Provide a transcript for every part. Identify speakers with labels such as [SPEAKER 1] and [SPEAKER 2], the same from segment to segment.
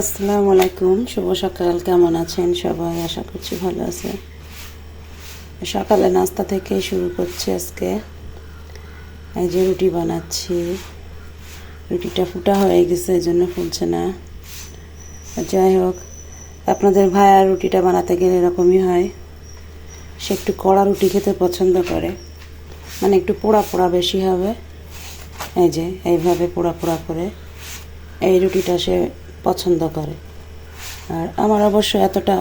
[SPEAKER 1] আসসালামু আলাইকুম, শুভ সকাল। কেমন আছেন সবাই? আশা করছি ভালো আছে সকালে নাস্তা থেকে শুরু করছি আজকে। এই যে রুটি বানাচ্ছি। রুটিটা ফুটা হয়ে গেছে, এই জন্য ফুলছে না। যাই হোক, আপনাদের ভাইয়া রুটিটা বানাতে গেলে এরকমই হয়। সে একটু কড়া রুটি খেতে পছন্দ করে। মানে একটু পোড়া পোড়া বেশি হবে। এই যে, এইভাবে পোড়া পোড়া করে। এই রুটিটা সে পছন্দ করে। আর আমার অবশ্য এতটা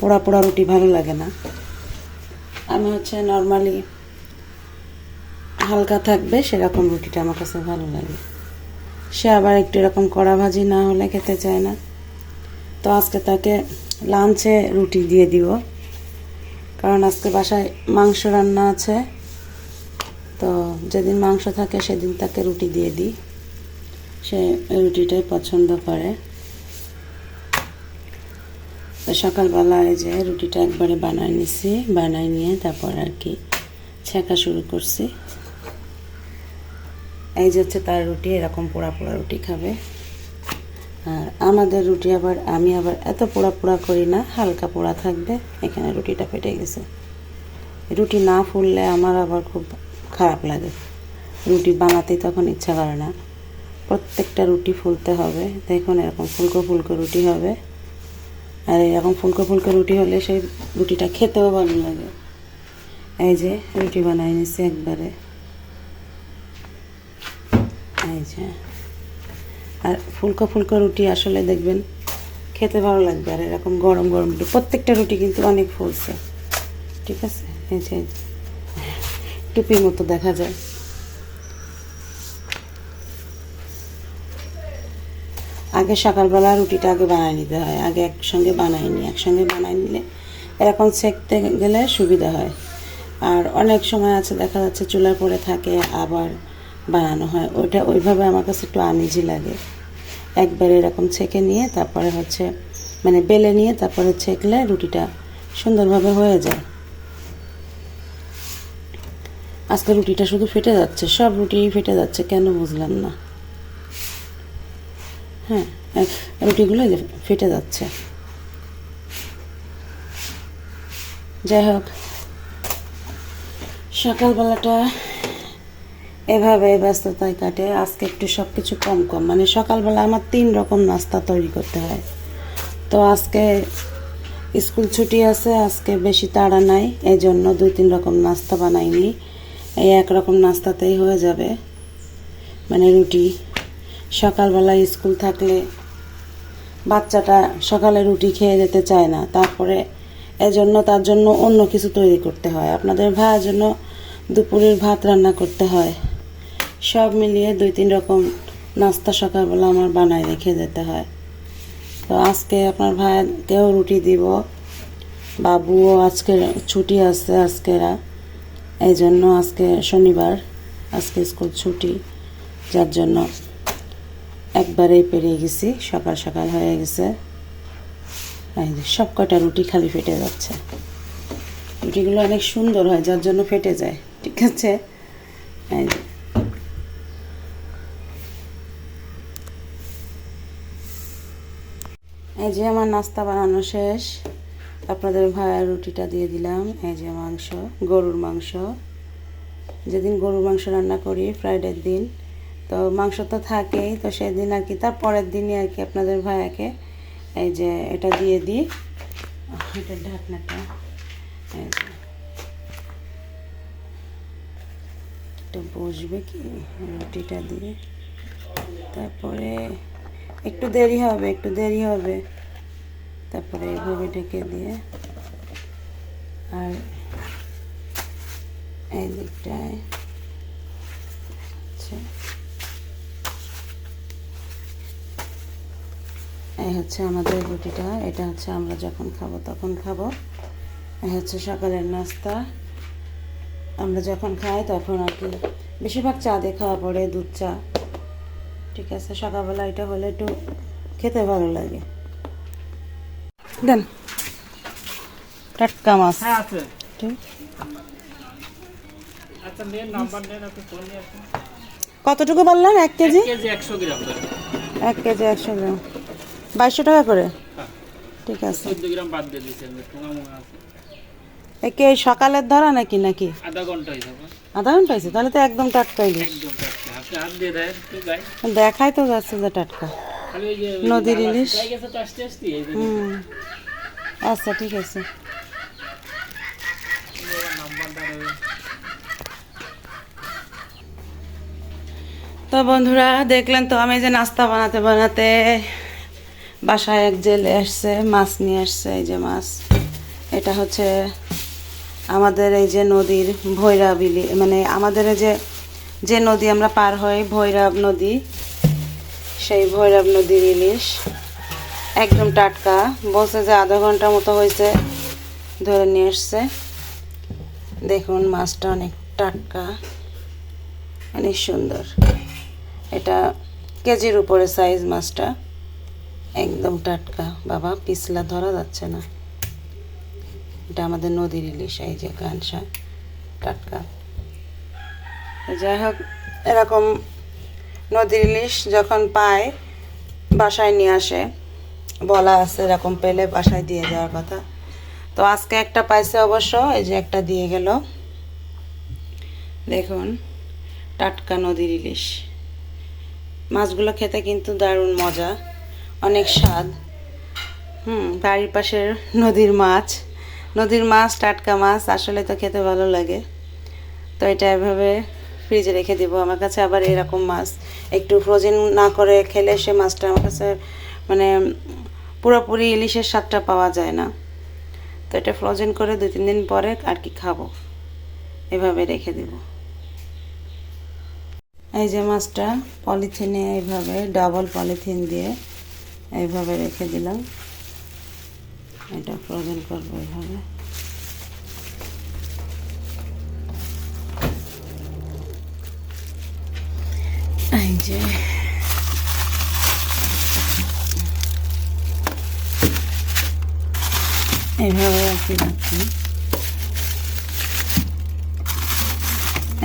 [SPEAKER 1] পোড়া পোড়া রুটি ভালো লাগে না। আমি হচ্ছে নর্মালি হালকা থাকবে সেরকম রুটিটা আমার কাছে ভালো লাগে। সে আবার একটু এরকম কড়া ভাজি না হলে খেতে চায় না। তো আজকে তাকে লাঞ্চে রুটি দিয়ে দিব। কারণ আজকে বাসায় মাংস রান্না আছে। তো যেদিন মাংস থাকে সেদিন তাকে রুটি দিয়ে দিই। সে রুটিটাই পছন্দ করে। তো সকালবেলায় যে রুটিটা একবারে বানায় নিছি, বানায় নিয়ে তারপর আর কি ছেঁকা শুরু করছি। এই যে হচ্ছে তার রুটি, এরকম পোড়া পোড়া রুটি খাবে। আর আমাদের রুটি আবার, আমি আবার এত পোড়া পোড়া করি না, হালকা পোড়া থাকবে, এখানে রুটিটা ফেটে গেছে। রুটি না ফুললে আমার আবার খুব খারাপ লাগে। রুটি বানাতেই তখন ইচ্ছা করে না। প্রত্যেকটা রুটি ফুলতে হবে। দেখুন এরকম ফুলকো ফুলকো রুটি হবে। আর এরকম ফুলকো ফুলকো রুটি হলে সেই রুটিটা খেতেও ভালো লাগে। এই যে রুটি বানাই নিছি একবারে। এই যে। আর ফুলকো ফুলকো রুটি আসলে দেখবেন খেতে ভালো লাগবে। আর এরকম গরম গরম রুটি, প্রত্যেকটা রুটি কিন্তু অনেক ফুলছে। ঠিক আছে? এই যে এই যে। টুপির মতো দেখা যায়। আগে সকালবেলা রুটিটা আগে বানাই নিতে হয়। আগে একসঙ্গে বানাই নি একসঙ্গে বানাই নিলে এরকম সেকতে গেলে সুবিধা হয়। আর অনেক সময় আছে, দেখা যাচ্ছে চুলার পরে থাকে, আবার বানানো হয়। ওইটা ওইভাবে আমার কাছে একটু আনিজি লাগে। একবারে এরকম ছেঁকে নিয়ে তারপরে হচ্ছে মানে বেলে নিয়ে তারপরে ছেঁকলে রুটিটা সুন্দরভাবে হয়ে যায়। আজকে রুটিটা শুধু ফেটে যাচ্ছে। সব রুটি ফেটে যাচ্ছে, কেন বুঝলাম না। হ্যাঁ। রুটিগুলো ফেটে যাচ্ছে। যাই হোক, সকালবেলাটা এভাবে ব্যস্ততায় কাটে, আজকে একটু সব কিছু কম কম। মানে সকালবেলা আমার তিন রকম নাস্তা তৈরি করতে হয়। তো আজকে স্কুল ছুটি আছে, আজকে বেশি তাড়া নাই এই জন্য দুই তিন রকম নাস্তা বানাইনি। এই এক রকম নাস্তাতেই হয়ে যাবে। মানে রুটি সকালবেলা স্কুল থাকলে বাচ্চাটা সকালে রুটি খেয়ে যেতে চায় না। তারপরে এজন্য তার জন্য অন্য কিছু তৈরি করতে হয়। আপনাদের ভাইয়ের জন্য দুপুরের ভাত রান্না করতে হয়। সব মিলিয়ে দুই তিন রকম নাস্তা সকালবেলা আমার বানায় রেখে যেতে হয়। তো আজকে আপনার ভাইকেও রুটি দিব, বাবুও আজকে ছুটি আছে আজকেরা এই জন্য আজকে শনিবার, আজকে স্কুল ছুটি, যার জন্য একবারেই পেরিয়ে গেছি, সকাল সকাল হয়ে গেছে। সব কটা রুটি খালি ফেটে যাচ্ছে। রুটিগুলো অনেক সুন্দর হয়, যার জন্য ফেটে যায়, ঠিক আছে? এই যে। আমার নাস্তা বানানো শেষ। আপনাদের ভাইয়ের রুটিটা দিয়ে দিলাম। এই যে মাংস, গরুর মাংস। যেদিন গরুর মাংস রান্না করি ফ্রাইডের দিন। তো মাংস তো থাকেই, তো সেদিন আর কি তার পরের দিনই আর কি আপনাদের ভাইয়াকে এই যে এটা দিয়ে দিই। এটা ঢাকনাটা একটু বসবে কি? রুটিটা দিয়ে। তারপরে একটু দেরি হবে, একটু দেরি হবে। তারপরে এইভাবে ঢেকে দিয়ে। আর এই দিকটায় আচ্ছা। এই হচ্ছে আমাদের রুটিটা এটা হচ্ছে আমরা যখন খাব তখন খাব। এই হচ্ছে সকালের নাস্তা। আমরা যখন খাই তখন আর কি বেশিরভাগ চা দিয়ে খাওয়া পড়ে দুধ চা। ঠিক আছে সকালবেলা এটা হলে একটু খেতে ভালো লাগে। দেন। টাটকা মাছ।
[SPEAKER 2] হ্যাঁ। আচ্ছা
[SPEAKER 1] কতটুকু বললেন এক কেজি?
[SPEAKER 2] কেজি একশো গ্রাম
[SPEAKER 1] এক কেজি একশো গ্রাম। বাইশশো টাকা করে? ঠিক আছে।
[SPEAKER 2] চোদ্দ গ্রাম বাদ দিয়ে দিচ্ছে ঠোঙা মোঙা আছে।
[SPEAKER 1] এ কি এই সকালের ধরা নাকি নাকি?
[SPEAKER 2] আধা ঘণ্টা
[SPEAKER 1] আধা ঘণ্টা হয়েছে তাহলে তো একদম টাটকা দেখাই তো যাচ্ছে যে টাটকা। নদীর ইলিশ। হুম। আচ্ছা ঠিক আছে। তো বন্ধুরা দেখলেন তো আমি যে নাস্তা বানাতে বানাতে বাসায় এক জেলে আসছে, মাছ নিয়ে আসছে, এই যে মাছ। এটা হচ্ছে আমাদের এই যে নদীর ভৈরব ইলি মানে আমাদের এই যে যে নদী আমরা পার হই, ভৈরব নদী, সেই ভৈরব নদীর ইলিশ। একদম টাটকা। বলছে যে আধা ঘণ্টা মতো হয়েছে ধরে নিয়ে এসছে দেখুন, মাছটা অনেক টাটকা। অনেক সুন্দর। এটা কেজির উপরে সাইজ মাছটা। একদম টাটকা। বাবা, পিছলা ধরা যাচ্ছে না। এটা আমাদের নদীর ইলিশ, এই যে কানসা টাটকা। যাই হোক, এরকম নদীর ইলিশ যখন পায়, বাসায় নিয়ে আসে, বলা আছে এরকম পেলে বাসায় দিয়ে যাওয়ার কথা। তো আজকে একটা পাইছে অবশ্য, এই যে একটা দিয়ে গেল। দেখুন, টাটকা নদীর ইলিশ। মাছগুলো খেতে কিন্তু দারুণ মজা। অনেক স্বাদ। হুম বাড়ির পাশের নদীর মাছ। নদীর মাছ, টাটকা মাছ, আসলে তো খেতে ভালো লাগে। তো এটা এভাবে ফ্রিজে রেখে দিব। আমার কাছে আবার এরকম মাছ। একটু ফ্রোজেন না করে খেলে সে মাছটা আমার কাছে মানে পুরোপুরি ইলিশের স্বাদটা পাওয়া যায় না। তো এটা ফ্রোজেন করে দু তিন দিন পরে আর কি খাব। এভাবে রেখে দেব। এই যে মাছটা, পলিথিনে এইভাবে ডাবল পলিথিন দিয়ে এইভাবে রেখে দিলাম। এটা ফ্রোজেন করব এইভাবে। এই যে। এইভাবে আর কি রাখি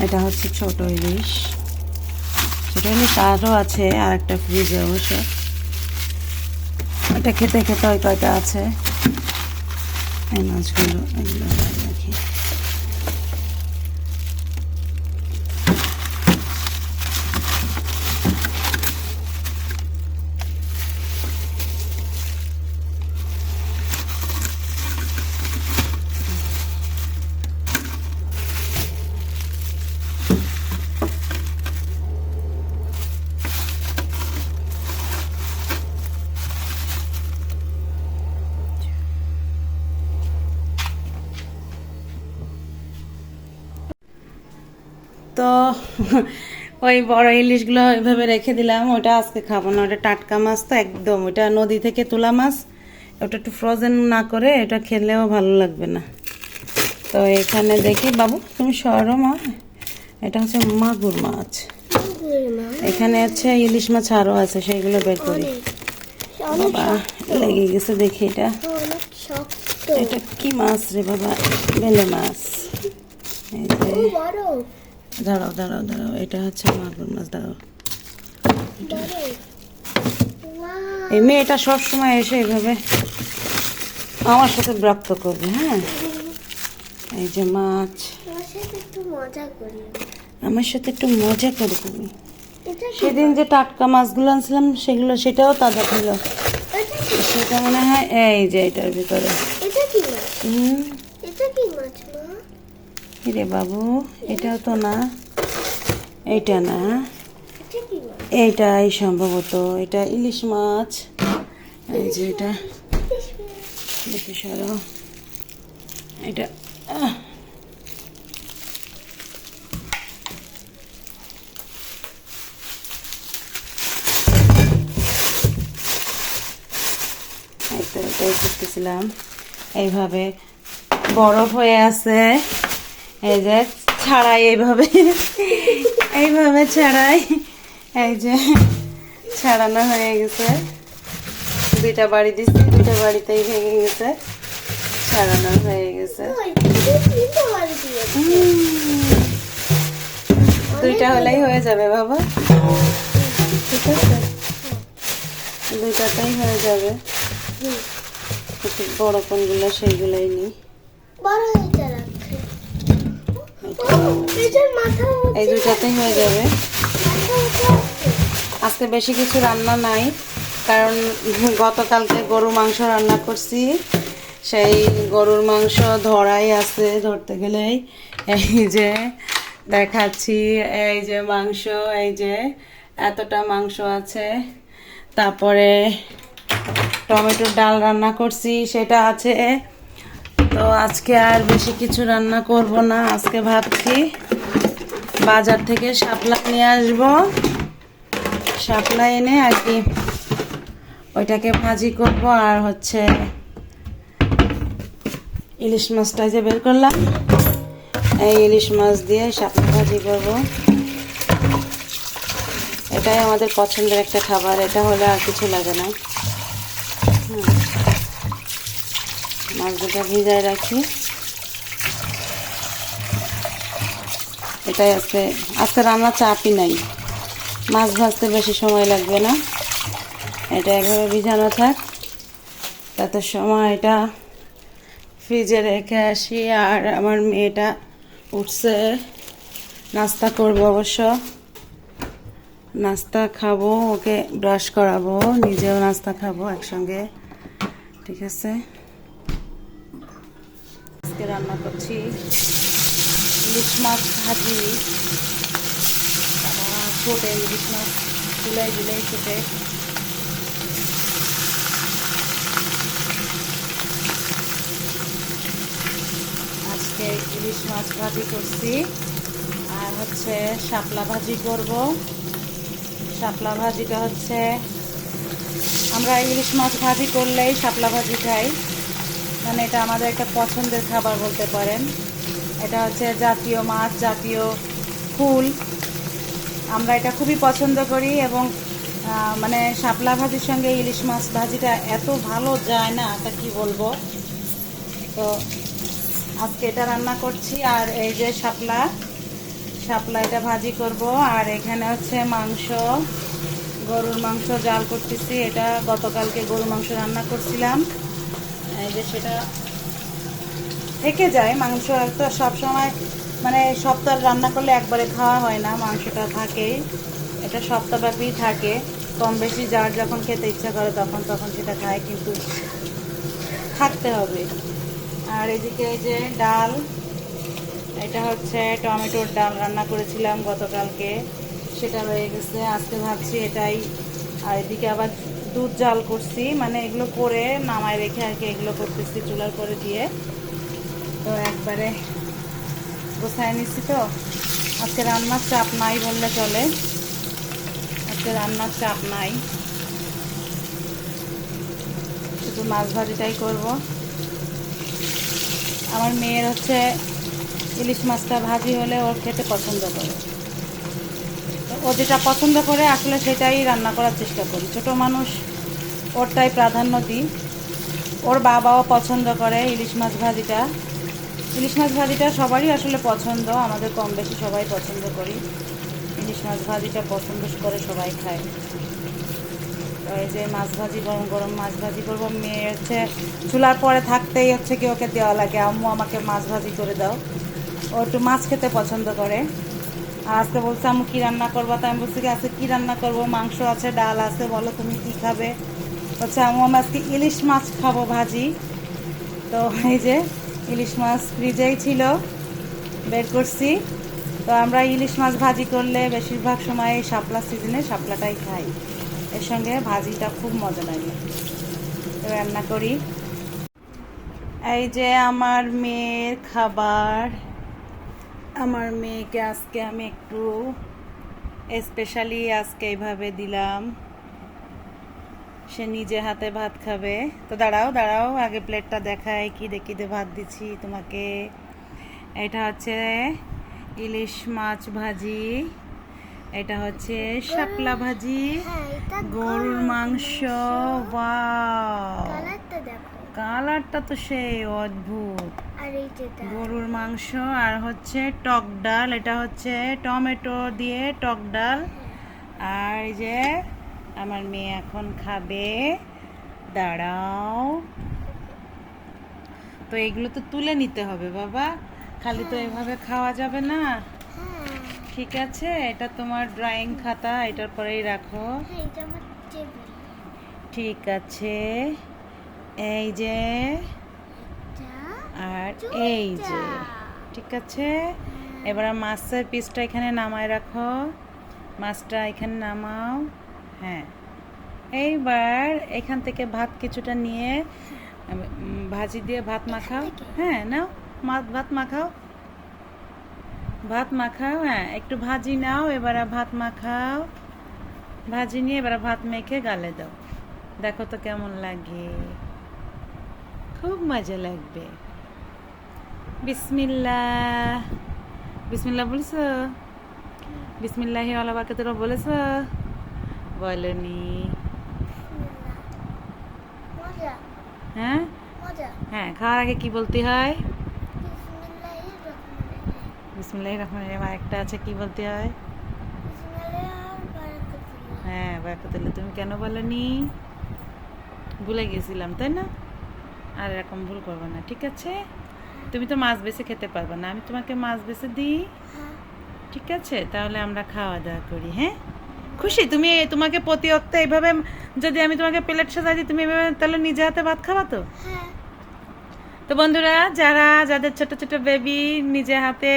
[SPEAKER 1] এটা হচ্ছে ছোট ইলিশ। ছোট ইলিশ আরও আছে আর একটা ফ্রিজে অবশ্য। এটা খেতে খেতে ওই কয়টা আছে? এই মাছগুলো এগুলো রাখি তো ওই বড় ইলিশগুলো ওইভাবে রেখে দিলাম। ওটা আজকে খাব না। ওটা টাটকা মাছ তো একদম। ওটা নদী থেকে তোলা মাছ। ওটা একটু ফ্রোজেন না করে এটা খেলেও ভালো লাগবে না। তো এখানে দেখি বাবু তুমি সরো মা। এটা হচ্ছে মাগুর মাছ। এখানে হচ্ছে ইলিশ মাছ আরও আছে সেইগুলো বের করি। বাবা লেগে গেছে দেখি এটা। এটা কি মাছ রে বাবা? বেলে মাছ। এই যে
[SPEAKER 3] বড়।
[SPEAKER 1] দাঁড়াও দাঁড়াও দাঁড়াও এটা হচ্ছে মাগুর মাছ দাঁড়াও। এই মেয়েটা সবসময় এসে এইভাবে আমার সাথে বিরক্ত করবে হ্যাঁ? এই যে মাছ।
[SPEAKER 3] তোমার সাথে একটু মজা করি।
[SPEAKER 1] আমার সাথে একটু মজা করে তুমি। সেদিন যে টাটকা মাছগুলো আনছিলাম সেগুলো সেটাও তাজা ছিল। সেটা মনে হয় এই যে এটার ভিতরে। হুম। রে বাবু? এটাও তো না।
[SPEAKER 3] এটা না।
[SPEAKER 1] এইটাই সম্ভবত। এটা ইলিশ মাছ। এই যে এটা। সরো। এটা করতেছিলাম। এইভাবে বরফ হয়ে আছে। এই যে ছাড়াই এইভাবে এইভাবে ছাড়াই এই যে ছাড়ানো হয়ে গেছে। দুইটা বাড়ি দিচ্ছি দুইটা বাড়িতেই ভেঙে গেছে ছাড়ানো হয়ে গেছে। দুইটা হলেই হয়ে যাবে বাবা। ঠিক আছে। দুইটাতেই হয়ে যাবে। বড় কোনগুলো সেইগুলোই নিই
[SPEAKER 3] বড় হয়েছে রাখছে
[SPEAKER 1] এইটা।
[SPEAKER 3] এটার মাথা
[SPEAKER 1] এই দুইটাতেই হয়ে যাবে। আজকে বেশি কিছু রান্না নাই কারণ গতকালকে গরু মাংস রান্না করছি। সেই গরুর মাংস ধরাই আছে ধরতে গেলেই। এই যে দেখাচ্ছি এই যে মাংস এই যে এতটা মাংস আছে। তারপরে টমেটোর ডাল রান্না করছি সেটা আছে। তো আজকে আর বেশি কিছু রান্না করব না। আজকে ভাবছি বাজার থেকে শাপলা নিয়ে আসব। শাপলা এনে আর কি ওইটাকে ভাজি করব আর হচ্ছে ইলিশ মাছটা যে বের করলাম, এই ইলিশ মাছ দিয়ে শাপলা ভাজি করব। এটাই আমাদের পছন্দের একটা খাবার, এটা হলে আর কিছু লাগে না। হুম। মাছ দুটো ভিজায় রাখি। এটাই আজকে আজকে রান্না চাপই নাই। মাছ ভাজতে বেশি সময় লাগবে না। এটা এভাবে ভিজানো থাক। তাতে সময় এটা ফ্রিজে রেখে আসি আর আমার মেয়েটা উঠছে। নাস্তা করব অবশ্য। নাস্তা খাব, ওকে ব্রাশ করাবো, নিজেও নাস্তা খাব একসঙ্গে। ঠিক আছে? আজকে রান্না করছি ইলিশ মাছ ভাজি। ছোটে ইলিশ মাছ, তুলে দিলেই ছোটে আজকে ইলিশ মাছ ভাজি করছি। আর হচ্ছে শাপলা ভাজি করব। শাপলা ভাজিটা হচ্ছে, আমরা ইলিশ মাছ ভাজি করলেই শাপলা ভাজি খাই। মানে এটা আমাদের একটা পছন্দের খাবার বলতে পারেন। এটা হচ্ছে জাতীয় মাছ, জাতীয় ফুল। আমরা এটা খুবই পছন্দ করি এবং মানে শাপলা ভাজির সঙ্গে ইলিশ মাছ ভাজিটা এত ভালো যায় না, তা কি বলব? তো আজকে এটা রান্না করছি, আর এই যে শাপলা শাপলা এটা ভাজি করব, আর এখানে হচ্ছে মাংস, গরুর মাংস জাল করতেছি। এটা গতকালকে গরুর মাংস রান্না করছিলাম। এই যে সেটা থেকে যায়, মাংস তো সবসময় মানে সপ্তাহ রান্না করলে একবারে খাওয়া হয় না, মাংসটা থাকেই। এটা সপ্তাহব্যাপী থাকে। কম বেশি যার যখন খেতে ইচ্ছা করে তখন তখন সেটা খায়, কিন্তু থাকতে হবে। আর এদিকে এই যে ডাল, এটা হচ্ছে টমেটোর ডাল রান্না করেছিলাম গতকালকে। সেটা রয়ে গেছে, আজকে ভাবছি এটাই। আর এদিকে আবার দুধ জাল করছি মানে এগুলো করে নামায় রেখে আর কি এগুলো করতেছি চুলার করে দিয়ে। তো একবারে গোছায় নিচ্ছি তো। আজকে রান্নার চাপ নাই বললে চলে। আজকে রান্নার চাপ নাই। শুধু মাছ ভাজিটাই করব। আমার মেয়ের হচ্ছে ইলিশ মাছটা ভাজি হলে ওর খেতে পছন্দ করে। ও যেটা পছন্দ করে, আসলে সেটাই রান্না করার চেষ্টা করি। ছোট মানুষ ওরটাই প্রাধান্য দিই। ওর বাবাও পছন্দ করে ইলিশ মাছ ভাজিটা। ইলিশ মাছ ভাজিটা সবারই আসলে পছন্দ, আমাদের কম বেশি সবাই পছন্দ করি। ইলিশ মাছ ভাজিটা পছন্দ করে সবাই খায়। তো এই যে মাছ ভাজি, গরম গরম মাছ ভাজি করব। মেয়ে হচ্ছে চুলার পরে থাকতেই হচ্ছে কি ওকে দেওয়া লাগে। আম্মু আমাকে মাছ ভাজি করে দাও। ও একটু মাছ খেতে পছন্দ করে। আজকে বলছে, আম্মু, কী রান্না করব? তাই আমি বলছি, কি আজকে কী রান্না করব? মাংস আছে, ডাল আছে, বলো তুমি কী খাবে? হচ্ছে আম্মু, আমি আজকে ইলিশ মাছ খাব ভাজি। তো এই যে ইলিশ মাছ ফ্রিজেই ছিল, বের করছি। তো আমরা ইলিশ মাছ ভাজি করলে বেশিরভাগ সময় এই শাপলা সিজনে শাপলাটাই খাই। এর সঙ্গে ভাজিটা খুব মজা লাগে। তো রান্না করি। এই যে আমার মেয়ের খাবার। আমার মেয়েকে আজকে আমি একটু স্পেশালি আজকে এইভাবে দিলাম। সে নিজে হাতে ভাত খাবে। তো দাঁড়াও দাঁড়াও আগে প্লেটটা দেখায় কি দেখি দে ভাত দিচ্ছি তোমাকে। এটা হচ্ছে ইলিশ মাছ ভাজি এটা হচ্ছে শাপলা ভাজি
[SPEAKER 3] হ্যাঁ
[SPEAKER 1] গরুর মাংস ওয়াও।
[SPEAKER 3] কালারটা
[SPEAKER 1] তো সেই অদ্ভুত। গরুর মাংস আর হচ্ছে টক ডাল এটা হচ্ছে টমেটো দিয়ে টক ডাল। আর এই যে আমার মেয়ে এখন খাবে দাঁড়াও। তো এগুলো তো তুলে নিতে হবে বাবা খালি তো এভাবে খাওয়া যাবে না।
[SPEAKER 3] হ্যাঁ।
[SPEAKER 1] ঠিক আছে এটা তোমার ড্রয়িং খাতা এটার পরেই রাখো।
[SPEAKER 3] হ্যাঁ
[SPEAKER 1] ঠিক আছে এই যে আর এই যে ঠিক আছে? এবার মাছের পিসটা এখানে নামায় রাখো। মাছটা এখানে নামাও। হ্যাঁ। এইবার এখান থেকে ভাত কিছুটা নিয়ে ভাজি দিয়ে ভাত মাখাও। হ্যাঁ নাও। মাছ ভাত মাখাও। ভাত মাখাও হ্যাঁ। একটু ভাজি নাও এবার ভাত মাখাও। ভাজি নিয়ে এবার ভাত মেখে গালে দাও। দেখো তো কেমন লাগে। খুব মজা লাগবে। বিসমিল্লাহ। বিসমিল্লাহ বলছো? বিসমিল্লাহি বাকে তোরা বলেছ? বলনি হ্যাঁ? হ্যাঁ খাওয়ার আগে কি বলতে হয়? বিসমিল্লাহ রহমান রহিম। একটা আছে কি বলতে হয়? হ্যাঁ বারাকাতুল্লাহ। তুমি কেন বলনি ভুলে গেছিলাম তাই না? আর এরকম ভুল করব না ঠিক আছে? তুমি তো মাছ বেছে খেতে পারবে না। আমি তোমাকে মাছ বেছে দিই। ঠিক আছে? তাহলে আমরা খাওয়া দাওয়া করি হ্যাঁ? খুশি? তুমি তোমাকে প্রতি অক্তে এইভাবে যদি আমি তোমাকে প্লেট সাজাই দিই তুমি এভাবে তাহলে নিজে হাতে ভাত খাবা তো?
[SPEAKER 3] হ্যাঁ।
[SPEAKER 1] তো বন্ধুরা যারা যাদের ছোট ছোট বেবি নিজে হাতে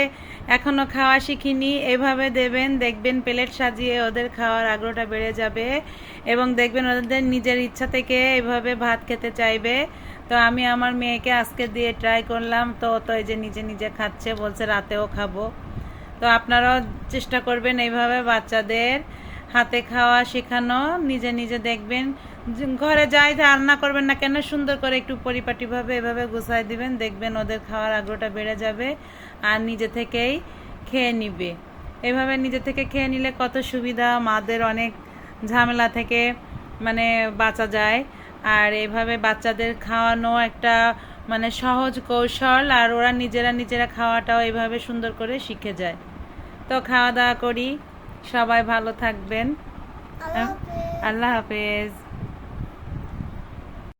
[SPEAKER 1] এখনও খাওয়া শিখিনি এভাবে দেবেন দেখবেন প্লেট সাজিয়ে ওদের খাওয়ার আগ্রহটা বেড়ে যাবে এবং দেখবেন ওদের নিজের ইচ্ছা থেকে এভাবে ভাত খেতে চাইবে। তো আমি আমার মেয়েকে আজকে দিয়ে ট্রাই করলাম, তো তো এই যে নিজে নিজে খাচ্ছে, বলছে রাতেও খাব। তো আপনারাও চেষ্টা করবেন এইভাবে বাচ্চাদের হাতে খাওয়া শেখানো, নিজে নিজে দেখবেন। ঘরে যাই রান্না করবেন না কেন, সুন্দর করে একটু পরিপাটিভাবে এভাবে গুছাই দিবেন, দেখবেন ওদের খাওয়ার আগ্রহটা বেড়ে যাবে আর নিজে থেকেই খেয়ে নিবে। এভাবে নিজে থেকে খেয়ে নিলে কত সুবিধা, মাদের অনেক ঝামেলা থেকে মানে বাঁচা যায়। আর এভাবে বাচ্চাদের খাওয়ানো একটা মানে সহজ কৌশল আর ওরা নিজেরা নিজেরা খাওয়াটাও এভাবে সুন্দর করে শিখে যায়। তো খাওয়া দাওয়া করি। সবাই ভালো থাকবেন।
[SPEAKER 3] আল্লাহ হাফেজ।
[SPEAKER 1] আল্লাহ হাফেজ।